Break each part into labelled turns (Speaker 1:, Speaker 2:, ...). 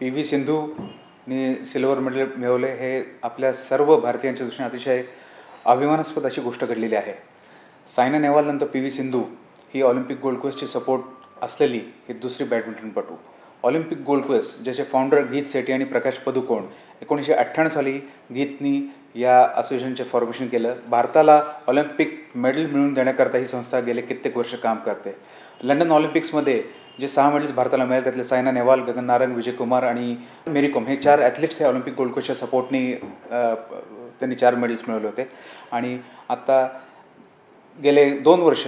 Speaker 1: P V सिंधूने silver medal मिळवले. हे आपल्या सर्व भारतीयांच्या दृष्टीने अतिशय अभिमानास्पद अशी गोष्ट घडलेली आहे. सायना नेहवालनंतर पी व्ही सिंधू ही ऑलिम्पिक गोल्ड कोस्टची सपोर्ट असलेली ही दुसरी बॅडमिंटनपटू. ऑलिम्पिक गोल्ड ज्याचे फाउंडर गीत सेठी आणि प्रकाश पदुकोण एकोणीसशे अठ्ठ्याण्णव साली गीतनी या असोसिएशनचे फॉर्मेशन केलं. भारताला ऑलिम्पिक मेडल मिळवून देण्याकरता ही संस्था गेले कित्येक वर्ष काम करते. लंडन ऑलिम्पिक्समध्ये जे सहा मेडल्स भारताला मिळाले त्यातले सायना नेहवाल गगन नारंग विजय कुमार आणि मेरी कॉम हे चार ॲथलीट्स हे ऑलिम्पिक गोल्डकोच्या सपोर्टनी त्यांनी चार मेडल्स मिळवले होते. आणि आत्ता गेले दोन वर्ष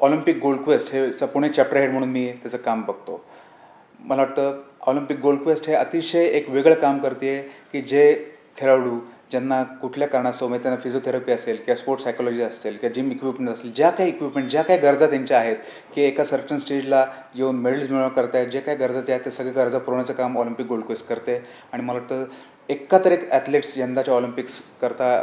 Speaker 1: ऑलिम्पिक गोल्ड क्वेस्ट हे स पुणे चॅप्टर हेड म्हणून मी त्याचं काम बघतो. मला वाटतं ऑलिम्पिक गोल्ड क्वेस्ट हे अतिशय एक वेगळं काम करते की जे खेळाडू ज्यांना कुठल्या कारणास्तव म्हणजे त्यांना फिजिओथेरपी असेल किंवा स्पोर्ट्स सायकोलॉजी असेल किंवा जिम इक्विपमेंट असेल ज्या काही इक्विपमेंट ज्या काही गरजा त्यांच्या आहेत की एका सर्टन स्टेजला येऊन मेडल्स मिळवणं करतायत जे काही गरजाचे आहेत ते सगळे गरजा पुरवण्याचं काम ऑलिम्पिक गोल्ड क्वेस्ट करते. आणि मला वाटतं एका तर एक ॲथलेट्स यंदाच्या ऑलिम्पिक्स करता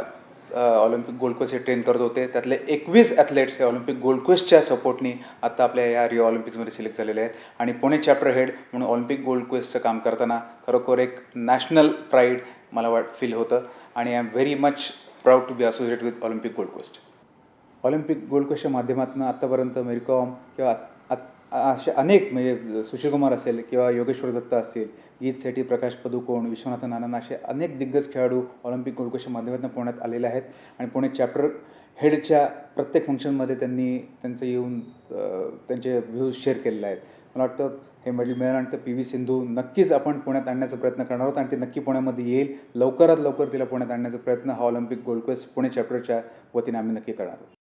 Speaker 1: ऑलिम्पिक गोल्ड क्वेस्ट हे ट्रेन करत होते. त्यातले एकवीस ॲथलेट्स हे ऑलिम्पिक गोल्ड क्वेस्टच्या सपोर्टनी आता आपल्या या रिओ ऑलिम्पिक्समध्ये सिलेक्ट झालेले आहेत. आणि पुणे चॅप्टर हेड म्हणून ऑलिम्पिक गोल्ड क्वेस्टचं काम करताना खरोखर एक नॅशनल प्राईड मला वाट फील होतं. आणि I am very much proud to be associate with Olympic Gold Quest Olympic Gold क्वेस्टच्या माध्यमातून आत्तापर्यंत मेरीकॉम किंवा असे अनेक म्हणजे सुशीलकुमार असेल किंवा योगेश्वर दत्त असतील गीत सेठी प्रकाश पदुकोण विश्वनाथन आनंद असे अनेक दिग्गज खेळाडू ऑलिम्पिक गोल्ड माध्यमातून पुण्यात आलेले आहेत आणि पुणे चॅप्टर हेडच्या प्रत्येक फंक्शनमध्ये त्यांनी त्यांचं येऊन त्यांचे व्ह्यूज शेअर केलेले आहेत. मला वाटतं हे मेडल मिळाल्यानंतर पी व्ही सिंधू नक्कीच आपण पुण्यात आणण्याचा प्रयत्न करणार आहोत आणि ती नक्की पुण्यामध्ये येईल. लवकरात लवकर तिला पुण्यात आणण्याचा प्रयत्न हा ऑलिम्पिक गोल्ड पुणे चॅप्टरच्या वतीने आम्ही नक्की करणार आहोत.